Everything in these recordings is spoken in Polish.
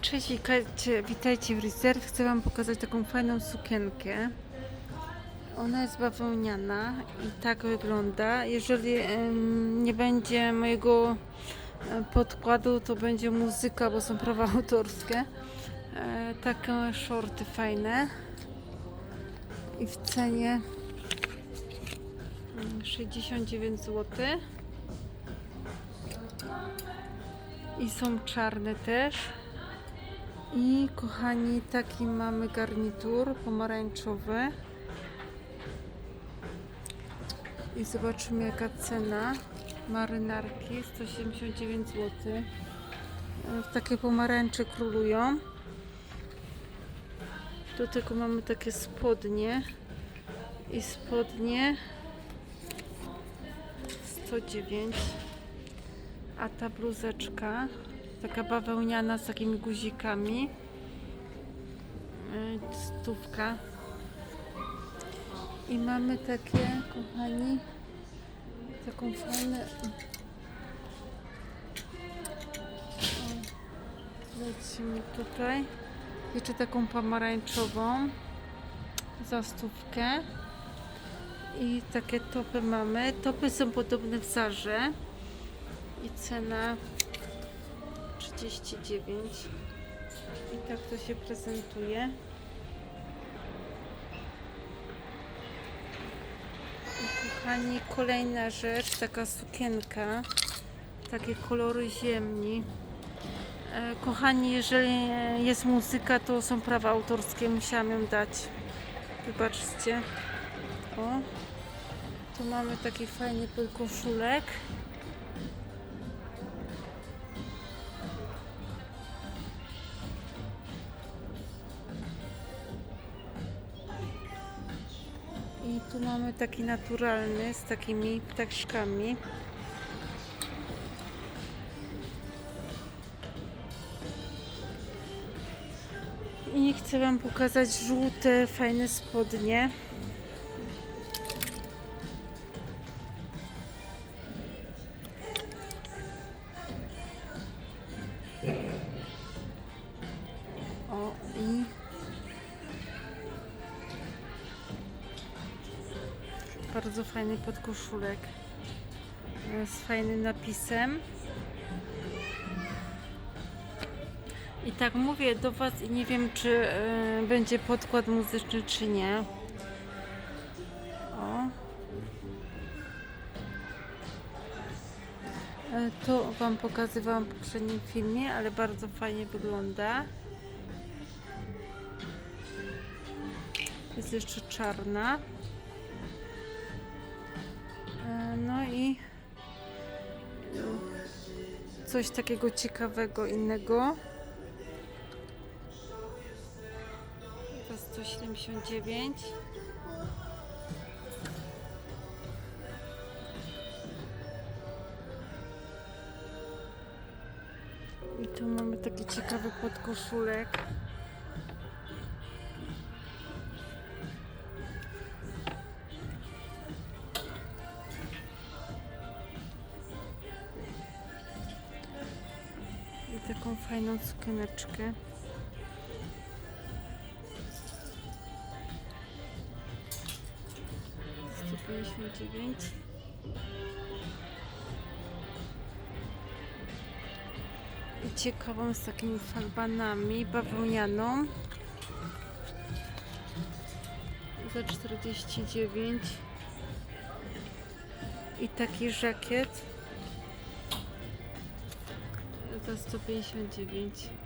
Cześć, witajcie, witajcie w Reserve. Chcę Wam pokazać taką fajną sukienkę. Ona jest bawełniana i tak wygląda. Jeżeli em, nie będzie mojego e, podkładu, to będzie muzyka, bo są prawa autorskie. E, takie shorty fajne. I w cenie mm, 69 zł. I są czarne też. I kochani, taki mamy garnitur pomarańczowy. I zobaczymy jaka cena marynarki 179 zł. E, Takie pomarańcze królują. Do tego mamy takie spodnie i spodnie 109 a ta bluzeczka taka bawełniana z takimi guzikami. Yy, stówka. I mamy takie kochani taką fajną lecimy tutaj. Jeszcze taką pomarańczową za stówkę. I takie topy mamy. Topy są podobne w Zarze. I cena 39 i tak to się prezentuje. I kochani kolejna rzecz taka sukienka. Takie kolory ziemni. E, kochani jeżeli jest muzyka to są prawa autorskie. Musiałam ją dać. Wybaczcie. O. Tu mamy taki fajny podkoszulek tu mamy taki naturalny z takimi ptaszkami. I chcę Wam pokazać żółte, fajne spodnie. Bardzo fajny podkoszulek e, z fajnym napisem. I tak mówię do Was i nie wiem, czy e, będzie podkład muzyczny, czy nie. O. E, To Wam pokazywałam w poprzednim filmie, ale bardzo fajnie wygląda. Jest jeszcze czarna. E, No i coś takiego ciekawego innego. To 179. I tu mamy taki ciekawy podkoszulek. Fajną sukieneczkę. Sto pięćdziesiąt dziewięć. Ciekawą z takimi falbanami, bawełnianą. Za 49. I taki żakiet za 159.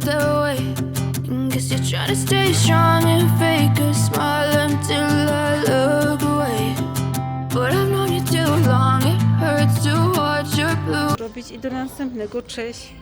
felt that way. And guess you're trying to stay strong and fake a smile until I look away. But I've known you too long, it hurts to watch your blue robić i do następnego. Cześć!